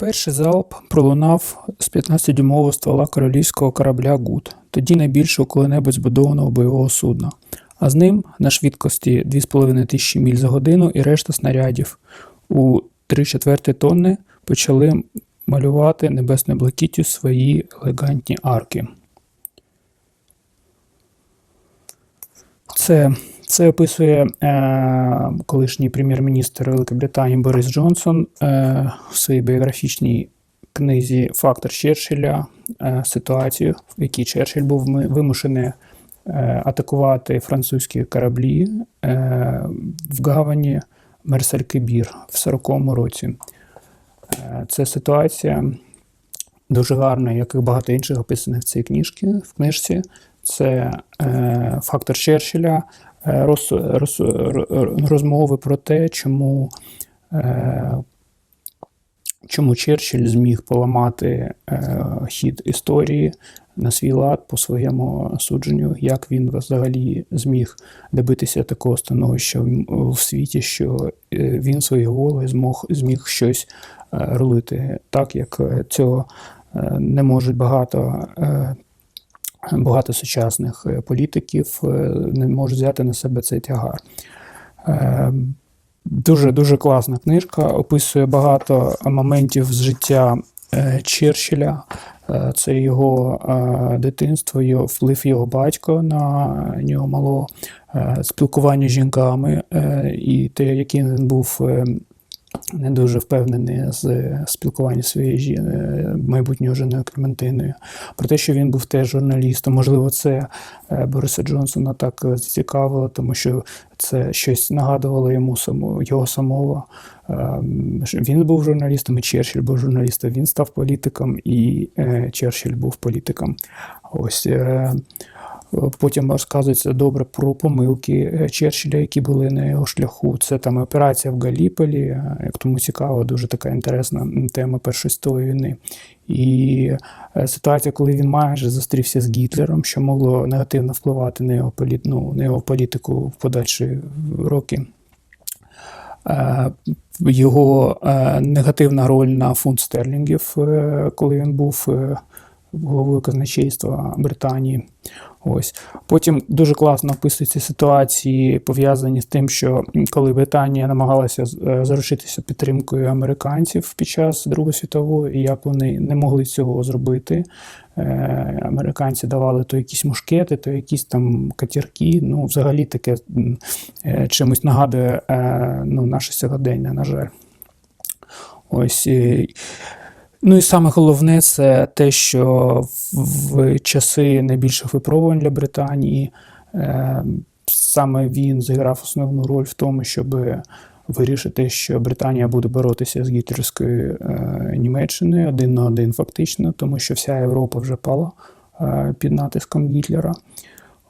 Перший залп пролунав з 15-дюймового ствола королівського корабля Гуд, тоді найбільшого коли-небудь збудованого бойового судна. А з ним на швидкості 2,5 тисячі міль за годину і решта снарядів у 3 четверти тонни почали малювати небесною блакиттю свої елегантні арки. Це, це описує е, колишній прем'єр-міністр Великобританії Борис Джонсон е, в своїй біографічній книзі Фактор Черчилля е, ситуацію, в якій Черчилль був вимушений е, атакувати французькі кораблі е, в гавані Мерсель-Кебір в 40-му році. Е, Це ситуація дуже гарна, як і багато інших описаних в цій книжці, в книжці. Це е, фактор Черчилля, роз, роз, розмови про те, чому, е, чому Черчилль зміг поламати е, хід історії на свій лад по своєму судженню, як він взагалі зміг добитися такого становища в, світі, що е, він своєю волею змог, зміг щось е, рулити так, як е, цього е, не можуть багато. Багато сучасних е, політиків е, не можуть взяти на себе цей тягар. Е, Дуже дуже класна книжка, описує багато моментів з життя Черчилля. Це його дитинство, його вплив його батька на нього мало спілкування з жінками і те, яким він був не дуже впевнений з е, спілкування своєю жі- е, майбутньою жіною Клементиною. Про те, що він був теж журналістом. Можливо, це е, Бориса Джонсона так е, зацікавило, тому що це щось нагадувало йому саму, його самого. Ем, Він був журналістом, і Черчилль був журналістом. Він став політиком, і е, Черчилль був політиком. Ось. Потім розказується добре про помилки е, Черчилля, які були на його шляху. Це там операція в Галіполі, е, як тому цікаво, дуже така інтересна тема Першої світової війни. І е, ситуація, коли він майже зустрівся з Гітлером, що могло негативно впливати на його, політ, ну, на його політику в подальші роки. Його негативна роль на фунт стерлінгів, коли він був головою казначейства Британії. Ось. Потім дуже класно описуються ситуації, пов'язані з тим, що коли Британія намагалася е, заручитися підтримкою американців під час Другої світової, і як вони не могли цього зробити. Е, Американці давали то якісь мушкети, то якісь там катірки. Ну, взагалі таке е, чимось нагадує ну, наше сьогодення, на жаль. Ось. Ну і саме головне це те, що в часи найбільших випробувань для Британії е, саме він зіграв основну роль в тому, щоб вирішити, що Британія буде боротися з гітлерською е, Німеччиною один на один, фактично, тому що вся Європа вже пала е, під натиском Гітлера.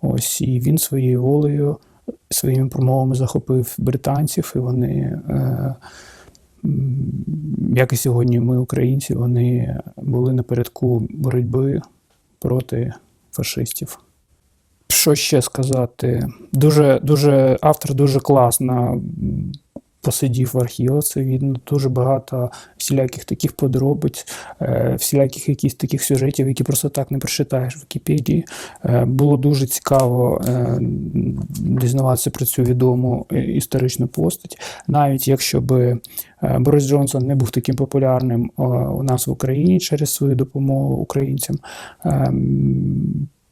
Ось і він своєю волею, своїми промовами захопив британців, і вони. Як і сьогодні ми, українці, вони були напередку боротьби проти фашистів. Що ще сказати? Дуже, дуже, автор дуже класно посидів в архівах, це видно. Дуже багато всіляких таких подробиць, е, всіляких якісь таких сюжетів, які просто так не прочитаєш в Вікіпедії. Е, Було дуже цікаво е, дізнаватися про цю відому історичну постать, навіть якщо би Борис Джонсон не був таким популярним у нас в Україні через свою допомогу українцям.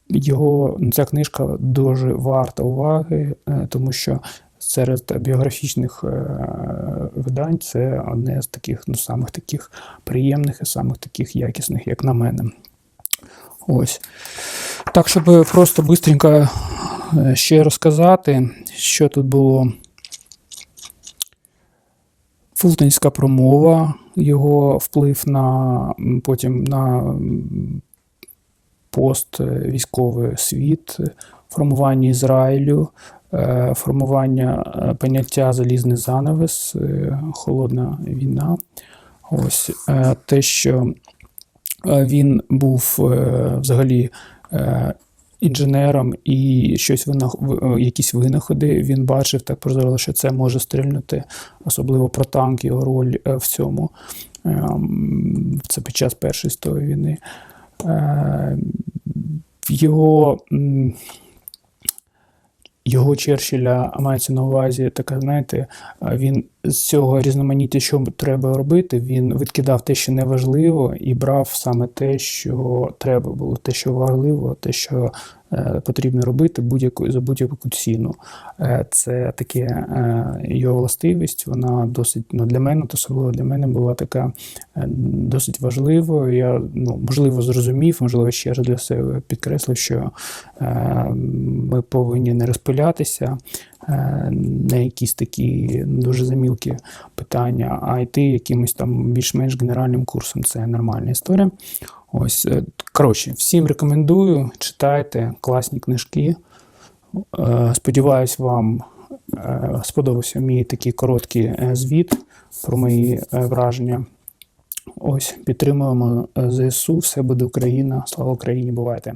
Його ця книжка дуже варта уваги, тому що серед біографічних е, видань це одне з таких, ну, самих таких приємних і самих таких якісних, як на мене. Ось. Так, щоб просто швидко е, ще розказати, що тут було. Фултонська промова, його вплив на потім на поствійськовий світ, формування Ізраїлю, е, формування е, поняття залізний занавес, е, холодна війна. Ось е, те, що е, він був е, взагалі е, інженером і щось винах... якісь винаходи він бачив так прозоро, що це може стрільнути, особливо про танк, його роль е, в цьому. Ем, це під час Першої світової війни. Е, Його, його Черчилля мається на увазі така, знаєте, він з цього різноманіття, що треба робити, він відкидав те, що неважливо, і брав саме те, що треба було, те, що важливо, те, що е, потрібно робити будь-яку за будь-яку ціну. Е, це таке е, його властивість. Вона досить ну, для мене, особливо для мене була така е, досить важливою. Я ну, можливо зрозумів, можливо, ще раз для себе підкреслив, що е, ми повинні не розпилятися е, на якісь такі дуже замілкі питання, а йти якимось там більш-менш генеральним курсом. Це нормальна історія. Ось, е, коротше, всім рекомендую, читайте класні книжки. Е, Сподіваюсь, вам сподобався мій такий короткий звіт про мої враження. Ось, підтримуємо ЗСУ, все буде Україна. Слава Україні! Бувайте!